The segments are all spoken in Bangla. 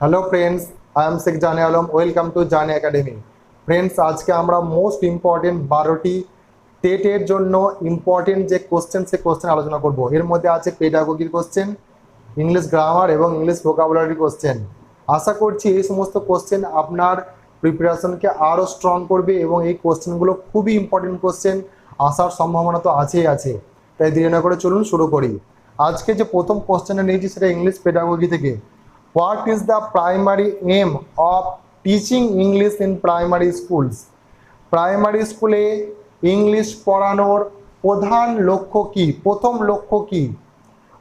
Hello friends I am Sheikh Jane Alam welcome to Jane academy friends আজকে আমরা মোস্ট ইম্পর্টেন্ট বারোটি টেটের জন্য ইম্পর্টেন্ট যে কোশ্চেন সে কোশ্চেন আলোচনা করব। এর মধ্যে আছে পেডাগোগির কোশ্চেন ইংলিশ গ্রামার এবং ইংলিশ ভোকাবুলারি কোশ্চেন আশা করছি এই সমস্ত কোশ্চেন আপনার প্রিপারেশনকে আরও স্ট্রং করবে এবং এই কোশ্চেনগুলো খুবই ইম্পর্টেন্ট কোশ্চেন আসার সম্ভাবনা তো আছেই আছে। তাই দেরি না করে চলুন শুরু করি। আজকে যে প্রথম কোশ্চেনটা নিয়েছি সেটা ইংলিশ পেডাগোগি থেকে। What is the primary aim of teaching English in primary schools primary স্কুলে ইংলিশ পড়ানোর প্রধান লক্ষ্য কি? প্রথম লক্ষ্য কি?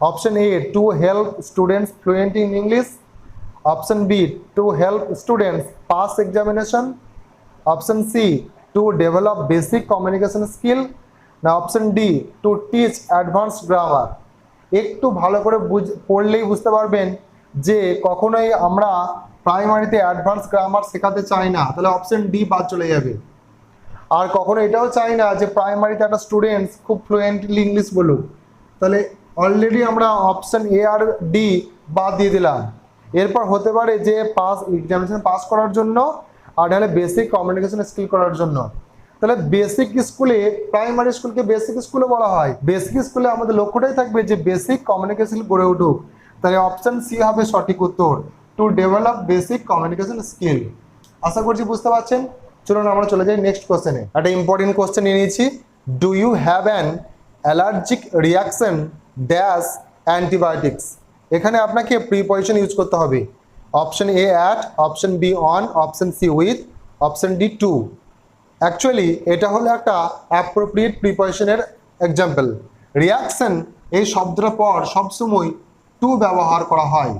Option A to help students fluent in English option B to help students pass examination option C to develop basic communication skill না option D to teach advance grammar একটু ভালো করে বুঝ, পড়লেই বুঝতে পারবেন যে কখনোই আমরা প্রাইমারিতে অ্যাডভান্স গ্রামার শেখাতে চাই না, তাহলে অপশন ডি বাদ চলে যাবে। আর কখনো এটাও চাই না যে প্রাইমারিতে একটা স্টুডেন্টস খুব ফ্লুয়েন্টলি ইংলিশ বলুক। তাহলে অলরেডি আমরা অপশন এ আর ডি বাদ দিয়ে দিলাম। এরপর হতে পারে যে পাস এক্সামিনেশন পাস করার জন্য, আর নাহলে বেসিক কমিউনিকেশন স্কিল করার জন্য। তাহলে বেসিক স্কুলে প্রাইমারি স্কুলকে বেসিক স্কুলে বলা হয়। বেসিক স্কুলে আমাদের লক্ষ্যটাই থাকবে যে বেসিক কমিউনিকেশন গড়ে উঠুক। তাহলে অপশন সি হবে সঠিক উত্তর। To develop basic communication skill আশা করছি বুঝতে পারছেন। চলুন আমরা চলে যাই নেক্সট কোশ্চেনে একটা ইম্পর্টেন্ট কোশ্চেন নিয়ে নিয়েছি। Do you have an allergic reaction dash antibiotics এখানে আপনাকে প্রিপজিশন ইউজ করতে হবে। Option A at option B on option C with option D to actually এটা হলো একটা অ্যাপ্রোপ্রিয়েট প্রিপজিশনের এক্সাম্পল রিয়াকশন এই শব্দটার পর সবসময় টু ব্যবহার করা হয়।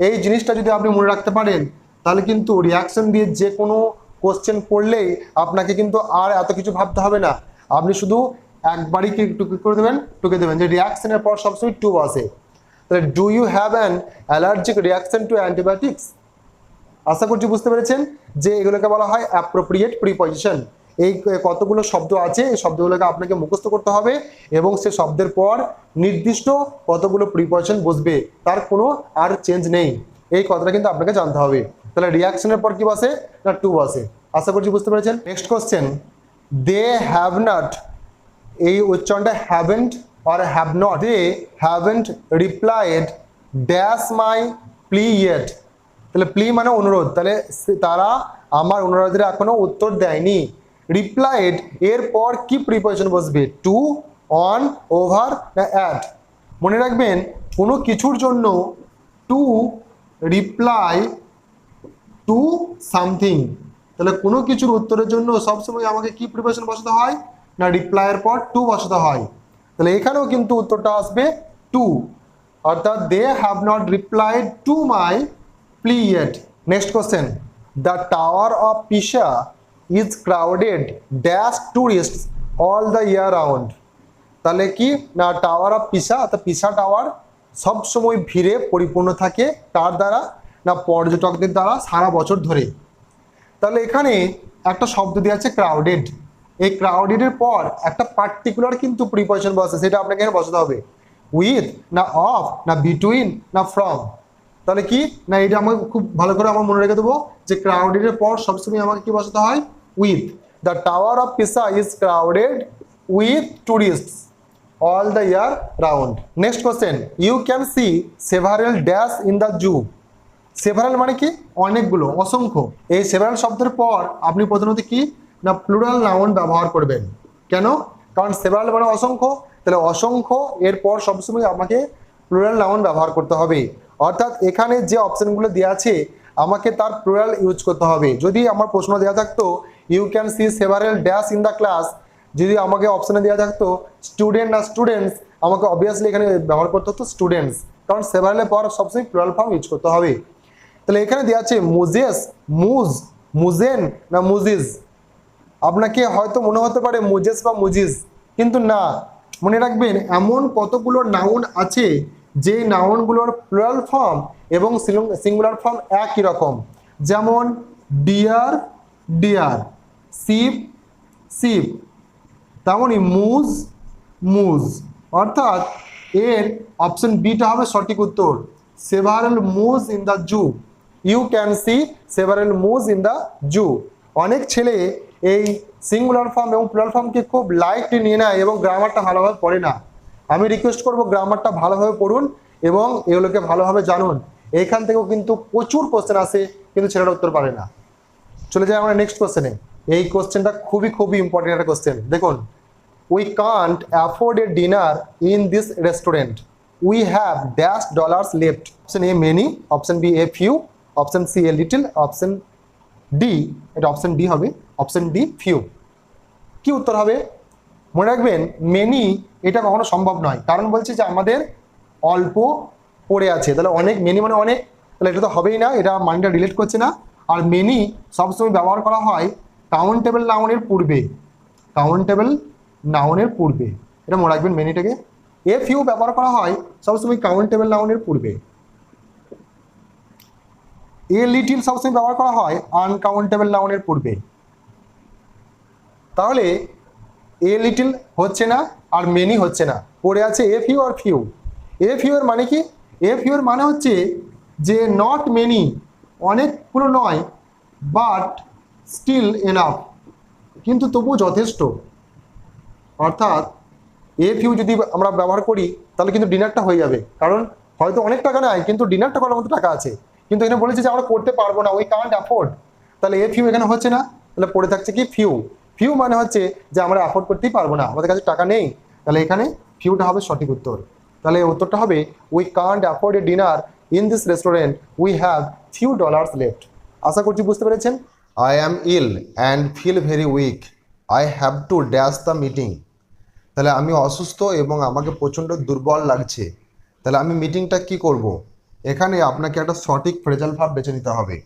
এই জিনিসটা যদি আপনি মনে রাখতে পারেন, তাহলে কিন্তু রিয়াকশন দিয়ে যে কোনো কোশ্চেন পড়লেই আপনাকে কিন্তু আর এত কিছু ভাবতে হবে না। আপনি শুধু একবারই টুকে করে দেবেন টুকে দেবেন। যে রিয়াকশনের পর সবসময় টু আসে। তাহলে do you have an allergic reaction to antibiotics আশা করছি বুঝতে পেরেছেন যে এগুলোকে বলা হয় অ্যাপ্রোপ্রিয়েট প্রিপজিশন এই কতগুলো শব্দ আছে, এই শব্দগুলোকে আপনাকে মুখস্থ করতে হবে এবং সে শব্দের পর নির্দিষ্ট কতগুলো প্রিপজিশন বসবে, তার কোনো আর চেঞ্জ নেই। এই কথাটা কিন্তু আপনাকে জানতে হবে। তাহলে রিয়াকশনের পর কি বসে, না টু বসে? আশা করছি বুঝতে পেরেছেন? Next question they have not এই উচ্চারণটা haven't R have not they haven't replied dash my plea yet তাহলে প্লি মানে অনুরোধ। তাহলে তারা আমার অনুরোধের এখনও উত্তর দেয়নি। রিপ্লাইড এর পর কি প্রিপোজিশন বসবে টু অন ওভার না অ্যাট মনে রাখবেন, কোনো কিছুর জন্য টু রিপ্লাই টু সামথিং তাহলে কোনো কিছুর উত্তরের জন্য সবসময় আমাকে কি প্রিপারেশন বসাতে হয়, না রিপ্লাইয়ের পর টু বসাতে হয়। তাহলে এখানেও কিন্তু উত্তরটা আসবে টু অর্থাৎ they have not replied to my plea yet next question the tower of Pisa is crowded dash tourist all the year round তাহলে কি? না টাওয়ার অফ পিসা অর্থাৎ পিসা টাওয়ার সব সময় ভিড়ে পরিপূর্ণ থাকে তার দ্বারা, না পর্যটকদের দ্বারা সারা বছর ধরে। তাহলে এখানে একটা শব্দ দেওয়া আছে ক্রাউডেড এই ক্রাউডেডের পর একটা পার্টিকুলার কিন্তু প্রিপজিশন বসে সেটা আপনাকে বসাতে হবে। উইথ না অফ না বিটুইন না ফ্রম তাহলে কি? না, এটা আমাকে খুব ভালো করে আমার মনে রেখে দেবো যে ক্রাউডেডের পর সবসময় আমাকে কি বসাতে হয়? With the tower of Pisa is crowded with tourists all the year round next question you can see several dash in the zoo several মানে কি? অনেকগুলো, অসংখ্য। এই সেভারাল শব্দের পর আপনি প্রধানত কি? না প্লুরাল নাউন ব্যবহার করবেন। কেন? কারণ সেভারাল মানে অসংখ্য। তাহলে অসংখ্য এর পর সবসময় আমাকে প্লুরাল নাউন ব্যবহার করতে হবে। অর্থাৎ এখানে যে অপশনগুলো দেওয়া আছে, আমাকে তার প্লুরাল ইউজ করতে হবে। যদি আমার প্রশ্ন দেওয়া থাকতো you can see several dash in the class যদি আমাকে অপশানে দেওয়া থাকতো স্টুডেন্ট না স্টুডেন্টস আমাকে অবভিয়াসলি এখানে ব্যবহার করতে হতো স্টুডেন্টস কারণ সেভারেলের পর সবসময় প্লুরাল ফর্ম ইউজ করতে হবে। তাহলে এখানে দেওয়া আছে মুজেস মুজ মুজেন না মুজিজ আপনাকে হয়তো মনে হতে পারে মুজেস বা মুজিজ কিন্তু না। মনে রাখবেন, এমন কতগুলো নাউন আছে যে নাউনগুলোর প্লুরাল ফর্ম এবং সিঙ্গুলার ফর্ম একই রকম। যেমন ডিয়ার ডিয়ার শিপ শিপ তেমনই মুজ মুজ। অর্থাৎ এর অপশন বিটা হবে সঠিক উত্তর। Several moose in the zoo. You can see several moose in the zoo. অনেক ছেলে এই সিঙ্গুলার ফর্ম এবং প্লুরাল ফর্মকে খুব লাইটলি নিয়ে নেয় এবং গ্রামারটা ভালোভাবে পড়ে না। আমি রিকোয়েস্ট করব গ্রামারটা ভালোভাবে পড়ুন এবং এগুলোকে ভালোভাবে জানুন। এইখান থেকেও কিন্তু প্রচুর কোশ্চেন আসে, কিন্তু ছেলেরা উত্তর পারে না। চলে যাই আমরা নেক্সট কোশ্চেনে এই কোশ্চেনটা খুবই খুবই ইম্পর্টেন্ট একটা কোশ্চেন দেখুন we can't afford a dinner in this restaurant we have dash dollars left option A many option B a few option C a little option D এটা অপশন ডি হবে। অপশন ডি ফিউ কি উত্তর হবে? মনে রাখবেন মেনি এটা কখনো সম্ভব নয়। কারণ বলছে যে আমাদের অল্প পড়ে আছে। তাহলে অনেক মেনি মানে অনেক, তাহলে এটা তো হবেই না, এটা মানটা রিলেট করছে না। আর মেনি সবসময় ব্যবহার করা হয় কাউন্টেবল নাউনের পূর্বে। কাউন্টেবল নাউনের পূর্বে। এটা মনে রাখবেন মেনিটাকে এফ ইউ ব্যবহার করা হয় সবসময় কাউন্টেবল নাউনের পূর্বে। এ লিটিল সবসময় ব্যবহার করা হয় আনকাউন্টেবল নাউনের পূর্বে। তাহলে এ লিটিল হচ্ছে না আর মেনি হচ্ছে না। পড়ে আছে এ ফিউ আর ফিউ এ ফিউ এর মানে কি? এফ ইউর মানে হচ্ছে যে নট মেনি অনেকগুলো নয় বাট স্টিল এনাফ কিন্তু তবুও যথেষ্ট। অর্থাৎ এ ফিউ যদি আমরা ব্যবহার করি, তাহলে কিন্তু ডিনারটা হয়ে যাবে। কারণ হয়তো অনেক টাকা নেয় কিন্তু ডিনারটা করার মতো টাকা আছে। কিন্তু এখানে বলেছে যে আমরা করতে পারব না উই কান্ট অ্যাফোর্ড তাহলে এ ফিউ এখানে হচ্ছে না, তাহলে পড়ে থাকছে কি ফিউ ফিউ মানে হচ্ছে যে আমরা অ্যাফোর্ড করতেই পারব না, আমাদের কাছে টাকা নেই, তাহলে এখানে ফিউটা হবে সঠিক উত্তর। তাহলে উত্তরটা হবে we can't afford a dinner in this restaurant we have few dollars left আশা করছি বুঝতে পেরেছেন? I am ill and feel very weak I have to dash the meeting তাহলে আমি অসুস্থ এবং আমাকে প্রচণ্ড দুর্বল লাগছে। তাহলে আমি মিটিংটা কি করব। এখানে আপনাকে একটা সঠিক ফ্রেজাল ভাব বেছে নিতে হবে।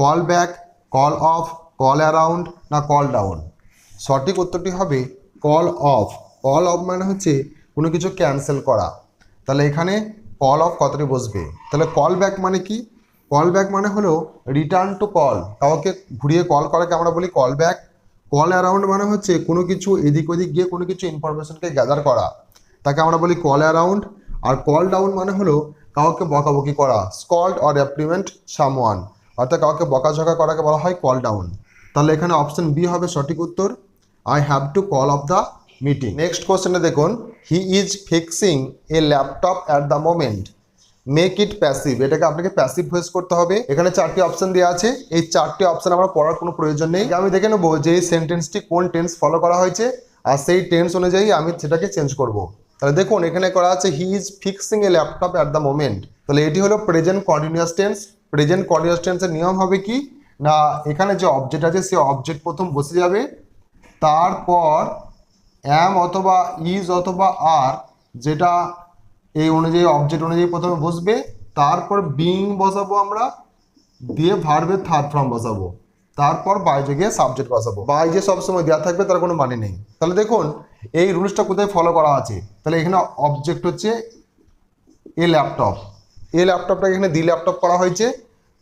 Call back call off call around না কল ডাউন সঠিক উত্তরটি হবে কল অফ কল অফ মানে হচ্ছে কোনো কিছু ক্যান্সেল করা। তাহলে এখানে কল অফ কতটি বসবে? তাহলে কল ব্যাক মানে কি? কল ব্যাক মানে হলো রিটার্ন টু কল কাউকে ঘুরিয়ে কল করাকে আমরা বলি কল ব্যাক কল অ্যারাউন্ড মানে হচ্ছে কোনো কিছু এদিক ওদিক গিয়ে কোনো কিছু ইনফরমেশনকে গ্যাদার করা। তাকে আমরা বলি কল অ্যারাউন্ড আর কল ডাউন মানে হলো কাউকে বকাবকি করা। স্কল্ড অর অ্যাপ্রিমেন্ট সামওয়ান অর্থাৎ কাউকে বকাঝকা করাকে বলা হয় কল ডাউন তাহলে এখানে অপশন বি হবে সঠিক উত্তর। I have to call off the meeting next কোশ্চেনে দেখুন he is fixing a laptop at the moment make it passive এটাকে আপনাকে প্যাসিভ ভয়েস করতে হবে। এখানে চারটি অপশন দেওয়া আছে। এই চারটি অপশন আমার পড়ার কোনো প্রয়োজন নেই। আমি দেখে নেব যে এই সেন্টেন্সটি কোন টেন্স ফলো করা হয়েছে, আর সেই টেন্স অনুযায়ী আমি সেটাকে চেঞ্জ করব। তাহলে দেখুন, এখানে করা আছে he is fixing a laptop at the moment তাহলে এটি হলো present continuous tense present continuous টেন্সের নিয়ম হবে কি? না, এখানে যে অবজেক্ট আছে সে অবজেক্ট প্রথম বসে যাবে। তারপর অ্যাম অথবা ইজ অথবা আর যেটা এই অনুযায়ী অবজেক্ট অনুযায়ী প্রথমে বসবে, তারপর বিং বসাবো আমরা, দিয়ে ভার্বের থার্ড ফর্ম বসাবো, তারপর বাইরে গিয়ে সাবজেক্ট বসাবো। বাইজে সবসময় দেওয়া থাকবে, তার কোনো মানে নেই। তাহলে দেখুন, এই রুলসটা কোথায় ফলো করা আছে? তাহলে এখানে অবজেক্ট হচ্ছে এ ল্যাপটপ এ ল্যাপটপটাকে এখানে দি ল্যাপটপ করা হয়েছে।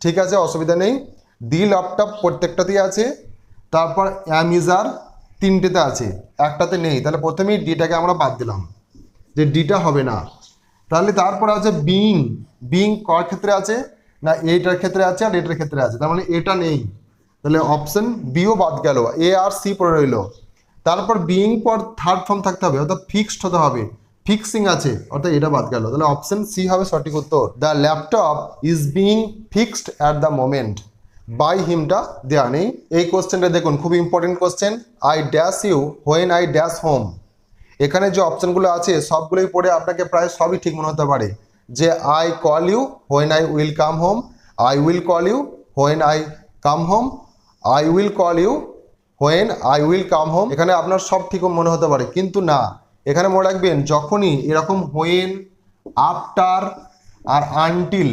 ঠিক আছে, অসুবিধা নেই। দি ল্যাপটপ প্রত্যেকটাতেই আছে। তারপর অ্যামিজার তিনটেতে আছে, একটাতে নেই। তাহলে প্রথমেই ডিটাকে আমরা বাদ দিলাম, যে ডিটা হবে না। তাহলে তারপরে আছে বিং বিং কর ক্ষেত্রে আছে না এইটার ক্ষেত্রে আছে আর এটার ক্ষেত্রে আছে? তার মানে এটা নেই। তাহলে অপশন বিও বাদ গেল এ আর সি পড়ে রইল। তারপর বিং পর থার্ড ফর্ম থাকতে হবে, অর্থাৎ ফিক্সড হতে হবে। ফিক্সিং আছে, অর্থাৎ এটা বাদ গেল। তাহলে অপশন সি হবে সঠিক উত্তর। The laptop is being fixed at the moment by হিমটা দেওয়া নেই এই কোশ্চেনটা দেখুন, খুব important question I dash you when I dash home এখানে যে অপশনগুলো আছে, সবগুলোই পড়ে আপনাকে প্রায় সবই ঠিক মনে হতে পারে। যে I call you when I will come home I will call you when I come home I will call you when I will come home এখানে আপনার সব ঠিক মনে হতে পারে, কিন্তু না। এখানে মনে রাখবেন, যখনই এরকম হোয়েন আফটার আর আনটিল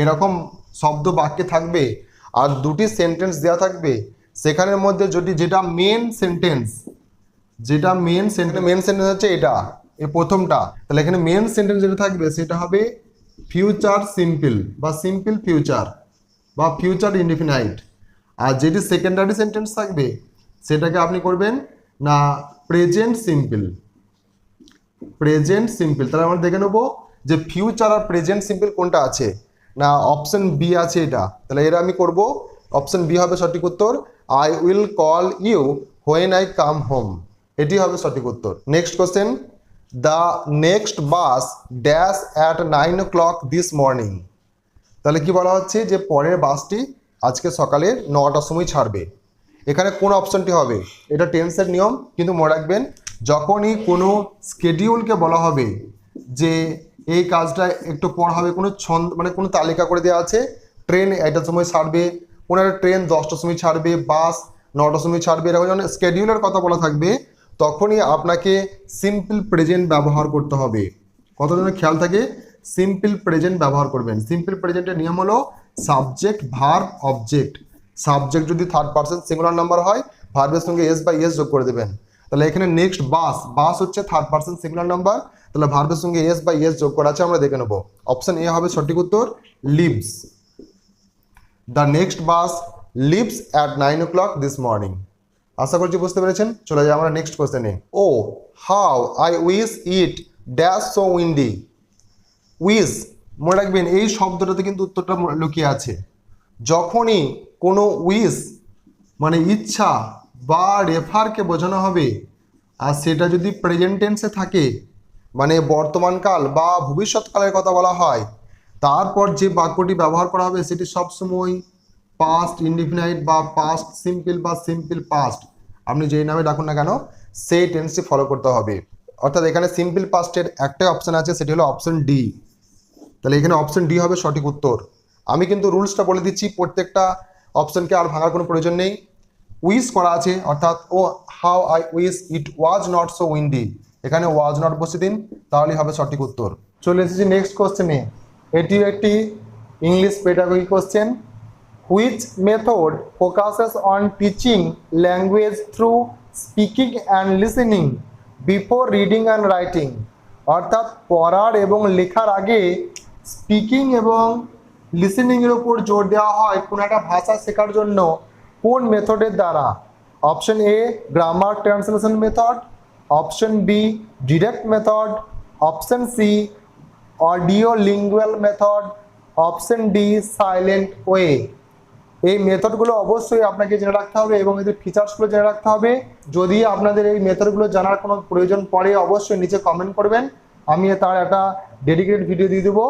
এরকম শব্দ বাক্যে থাকবে আর দুটি সেন্টেন্স দেওয়া থাকবে। সেখানের মধ্যে যদি যেটা মেন সেন্টেন্স যেটা মেন সেন্টেন্স মেন সেন্টেন্স হচ্ছে এটা, এই প্রথমটা। তাহলে এখানে মেন সেন্টেন্স যেটা থাকবে, সেটা হবে ফিউচার সিম্পল বা সিম্পল ফিউচার বা ফিউচার ইনডিফিনাইট আর যেটি সেকেন্ডারি সেন্টেন্স থাকবে, সেটাকে আপনি করবেন না প্রেজেন্ট সিম্পল প্রেজেন্ট সিম্পল তাহলে আমরা দেখে নেব যে ফিউচার আর প্রেজেন্ট সিম্পল কোনটা আছে। না অপশন বি আছে এটা। তাহলে এরা আমি করব অপশন বি হবে সঠিক উত্তর I will call you when I come home এটি হবে সঠিক উত্তর। Next question the next bus dash at nine o'clock this morning তাহলে কি বলা হচ্ছে যে পরের বাসটি আজকে সকালে নটার সময় ছাড়বে। এখানে কোন অপশনটি হবে? এটা টেন্সের নিয়ম, কিন্তু মনে রাখবেন, যখনই কোনো স্কেডিউলকে বলা হবে যে এই কাজটা একটু পর হবে, কোনো ছন্দ মানে কোনো তালিকা করে দেওয়া আছে। ট্রেন একটার সময় ছাড়বে, কোনো একটা ট্রেন দশটার সময় ছাড়বে, বাস নটার সময় ছাড়বে, এরকম যখন স্কেডিউলের কথা বলা থাকবে, তখনই আপনাকে সিম্পল প্রেজেন্ট ব্যবহার করতে হবে। কত কতজনের খেয়াল থাকে সিম্পল প্রেজেন্ট ব্যবহার করবেন। সিম্পল প্রেজেন্টের নিয়ম হলো সাবজেক্ট ভার অবজেক্ট সাবজেক্ট যদি থার্ড পার্সন সিঙ্গুলার নাম্বার হয় ভার্বের সঙ্গে এস বা এস যোগ করে দেবেন। তাহলে এখানে নেক্সট বাস বাস হচ্ছে থার্ড পার্সন সিঙ্গুলার নাম্বার তাহলে ভার্বের সঙ্গে এস বা এস যোগ করা আছে, আমরা দেখে নেব। অপশন এ হবে সঠিক উত্তর leaves the next bus leaves at nine o'clock this morning আশা করছি বুঝতে পেরেছেন? চলে যাই আমরা নেক্সট কোশ্চেনে ও how I wish it dash so windy was মনে রাখবেন, এই শব্দটাতে কিন্তু উত্তরটা লুকিয়ে আছে। যখনই কোনো উইস মানে ইচ্ছা বা রেফারকে বোঝানো হবে, আর সেটা যদি প্রেজেন্ট টেন্সে থাকে মানে বর্তমানকাল বা ভবিষ্যৎকালের কথা বলা হয়, তারপর যে বাক্যটি ব্যবহার করা হবে সেটি সবসময় পাস্ট ইনডিফিনাইট বা পাস্ট সিম্পল বা সিম্পল পাস্ট আপনি যেই নামে ডাকুন না কেন, সেই টেন্সটি ফলো করতে হবে। অর্থাৎ এখানে সিম্পল পাস্টের একটাই অপশন আছে, সেটি হলো অপশন ডি তাহলে এখানে অপশন ডি হবে সঠিক উত্তর। আমি কিন্তু রুলসটা বলে দিচ্ছি, প্রত্যেকটা অপশনকে আর ভাঙার কোনো প্রয়োজন নেই। উইস করা আছে, অর্থাৎ ও how I wish it was not so windy এখানে ওয়াজ নট বসে দিন তাহলেই হবে সঠিক উত্তর। চলে এসেছি নেক্সট কোশ্চেনে এটিও একটি English pedagogy question which method focuses on teaching language through speaking and listening before reading and writing অর্থাৎ পড়ার এবং লেখার আগে স্পিকিং এবং লিসেনিংয়ের উপর জোর দেওয়া হয় কোনো একটা ভাষা শেখার জন্য কোন মেথডের দ্বারা? Option A grammar translation method option B, direct method, option C audio lingual method, option D, silent way. এই মেথডগুলো অবশ্যই আপনাকে জেনে রাখতে হবে এবং এদের ফিচার্সগুলো জেনে রাখতে হবে। যদি আপনাদের এই মেথডগুলো জানার কোনো প্রয়োজন পড়ে, অবশ্যই নিচে কমেন্ট করবেন। আমি তার একটা ডেডিকেটেড ভিডিও দিয়ে দেবো।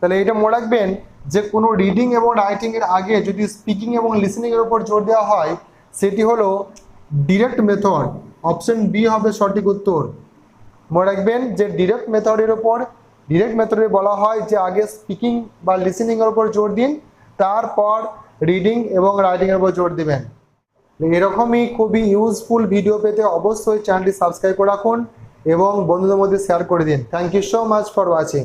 তাহলে এটা মনে রাখবেন যে কোনো রিডিং এবং রাইটিংয়ের আগে যদি স্পিকিং এবং লিসেনিংয়ের উপর জোর দেওয়া হয়, সেটি হলো ডিরেক্ট মেথড। অপশন বি হবে সঠিক উত্তর। মনে রাখবেন যে ডিরেক্ট মেথডের ওপর ডিরেক্ট মেথডে বলা হয় যে আগে স্পিকিং বা লিসেনিংয়ের উপর জোর দিন, তারপর রিডিং এবং রাইটিংয়ের উপর জোর দিবেন। এরকমই খুবই ইউজফুল ভিডিও পেতে অবশ্যই চ্যানেলটি সাবস্ক্রাইব করে রাখুন এবং বন্ধুদের মধ্যে শেয়ার করে দিন। Thank you so much for watching